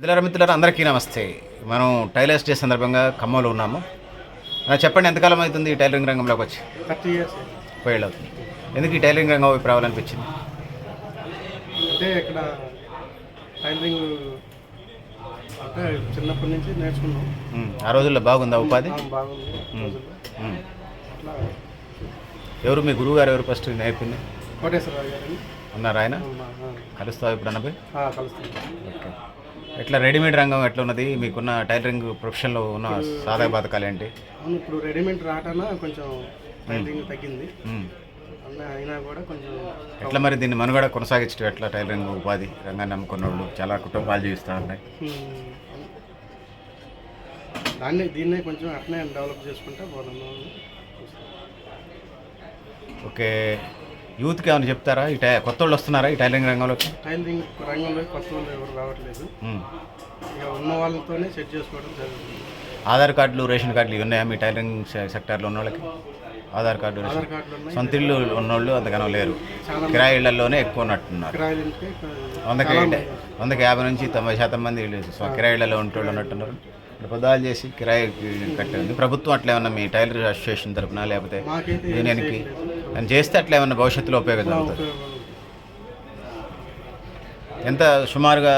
మిత్రులారా మిత్రులారా అందరికీ నమస్తే. మనం టైలర్స్ డే సందర్భంగా ఖమ్మంలో ఉన్నాము. చెప్పండి ఎంతకాలం అవుతుంది ఈ టైలరింగ్ రంగంలోకి వచ్చి? Thirty years. పోయేళ్ళు అవుతుంది. ఎందుకు ఈ టైలరింగ్ రంగం వైపు రావాలనిపించింది? అంటే ఇక్కడ టైలరింగ్ అంటే చిన్నప్పటి నుంచి నేర్చుకున్నాం. ఆ రోజుల్లో బాగుందా ఉపాధి? బాగుంది. ఎవరు మీ గురువు గారు ఎవరు ఫస్ట్ నేర్పింది? కోటేశ్వరరావు గారిని ఉన్నారు ఆయన? కలుస్తావు ఇప్పుడు అన్నపై? ఆ, కలుస్తున్నాం ఓకే. ఎట్లా రెడీమేడ్ రంగం ఎట్లా ఉన్నది? మీకున్న టైలరింగ్ ప్రొఫెషన్లో ఉన్న సాధక బాధకాలు ఏంటి? అవును ఇప్పుడు రెడీమేడ్ రావటాన కొంచెం టైలరింగ్ తగ్గింది. అయినా కూడా కొంచెం ఎట్లా మరి దీన్ని మనుగడ కొనసాగించడం ఎట్లా టైలరింగ్ ఉపాధి రంగాన్ని నమ్ముకున్న వాళ్ళు చాలా కుటుంబాలు జీవిస్తూ ఉన్నాయి దాన్ని దీన్నే కొంచెం అట్నే డెవలప్ చేసుకుంటే పోదాము ఓకే. యూత్కి ఏమైనా చెప్తారా? ఈ టై కొత్త వాళ్ళు వస్తున్నారా ఈ టైలరింగ్ రంగంలోకి టైలరింగ్ రంగంలో కొత్త వాళ్ళు ఎవరు రావట్లేదు. ఉమ్. ఇక ఉన్న వాళ్ళతోనే సెట్ చేసుకోవడం జరుగుతుంది. ఆధార్ కార్డులు రేషన్ కార్డులు ఇవి ఉన్నాయా మీ టైలరింగ్ సె- సెక్టార్లో ఉన్న వాళ్ళకి? ఆధార్ కార్డు రేషన్ ఆధార్ కార్డులు ఉన్నాయి. సొంత ఇల్లు ఉన్నోళ్ళు అంతగానో లేరు. చాలా కిరాయి ఇళ్ళలోనే ఎక్కువ ఉన్నట్టున్నారు. కిరాయిలు ఉంటే వందకి వందకి యాభై నుంచి తొంభై శాతం మంది వీళ్ళు స్వ- కిరాయి ఇళ్ళలో ఉంటోళ్ళు ఉన్నట్టున్నారు. ఇప్పుడు పొద్దాలు చేసి కిరాయి కట్టింది ప్రభుత్వం అట్లా ఏమన్నా మీ టైలర్ అసోసియేషన్ తరపున లేకపోతే యూనియన్కి. అని చేస్తే అట్లా ఏమన్నా భవిష్యత్తులో ఉపయోగం జరుగుతుంది ఉపయోగం. ఎంత సుమారుగా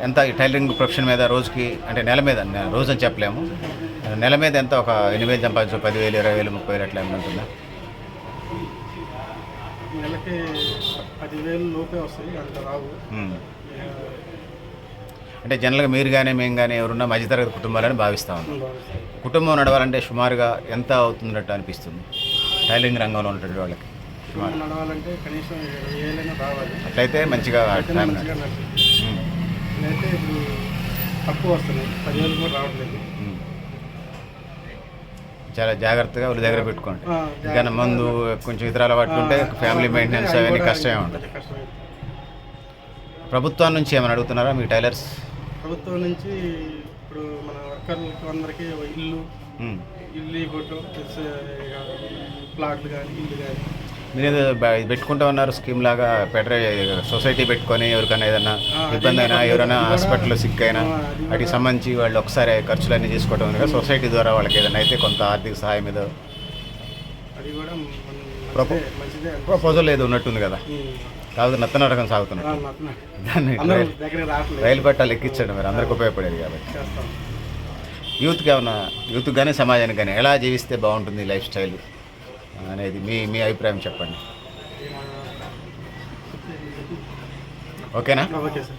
ఎంత ఈ టైలరింగ్ ప్రొఫెషన్ మీద రోజుకి అంటే నెల మీద రోజు అని చెప్పలేము నెల మీద ఎంత ఒక ఎన్ని వేలు సంపాదించు పదివేలు ఇరవై వేలు ముప్పై వేలు అట్లా ఏమైనా ఉంటుందా నెలకి పదివేలు లోపే వస్తాయి అంత రావు. అంటే జనరల్గా మీరు కానీ మేము కానీ ఎవరున్నా మధ్యతరగతి కుటుంబాలని భావిస్తా ఉన్నాం. కుటుంబం నడవాలంటే సుమారుగా ఎంత అవుతున్నట్టు అనిపిస్తుంది? టైలరింగ్ రంగంలో ఉన్నటువంటి వాళ్ళకి నడవాలంటే కనీసం రావాలి అట్లయితే మంచిగా. నేనైతే ఇప్పుడు తక్కువ వస్తున్నాయి. పదివేలు కూడా రావట్లేదు. చాలా జాగ్రత్తగా వాళ్ళ దగ్గర పెట్టుకోండి. ఇంకా మందు కొంచెం ఇతర అలవాట్లు ఉంటే ఫ్యామిలీ మెయింటెనెన్స్ అవన్నీ కష్టమే ఉంటుంది. ప్రభుత్వం నుంచి ఏమైనా అడుగుతున్నారా మీ టైలర్స్? ప్రభుత్వం నుంచి ఇప్పుడు మన వర్కర్లకు అందరికీ ఇల్లు. ఇల్లు ఇవ్వటం ప్లస్ ప్లాట్లు కానీ ఇల్లు కానీ మీరు పెట్టుకుంటా ఉన్నారు స్కీమ్ లాగా పెట్ర సొసైటీ పెట్టుకొని ఎవరికైనా ఏదైనా ఇబ్బంది అయినా ఎవరైనా హాస్పిటల్లో సిక్ అయినా వాటికి సంబంధించి వాళ్ళు ఒకసారి ఖర్చులన్నీ కదా సొసైటీ ద్వారా వాళ్ళకి ఏదైనా అయితే కొంత ఆర్థిక సహాయం ఏదో అది కూడా ప్రపోజల్ ఏదో ఉన్నట్టుంది కదా. నత్తన రకం ఆ, సాగుతున్నట్టు. దాన్ని రైలు- పట్టాలు ఎక్కించండి మరి అందరికి ఉపయోగపడేది కాబట్టి. యూత్కి ఏమన్నా యూత్కి కానీ సమాజానికి కానీ ఎలా జీవిస్తే బాగుంటుంది లైఫ్ స్టైల్ అనేది మీ మీ అభిప్రాయం చెప్పండి. ఓకేనా? Okay sir.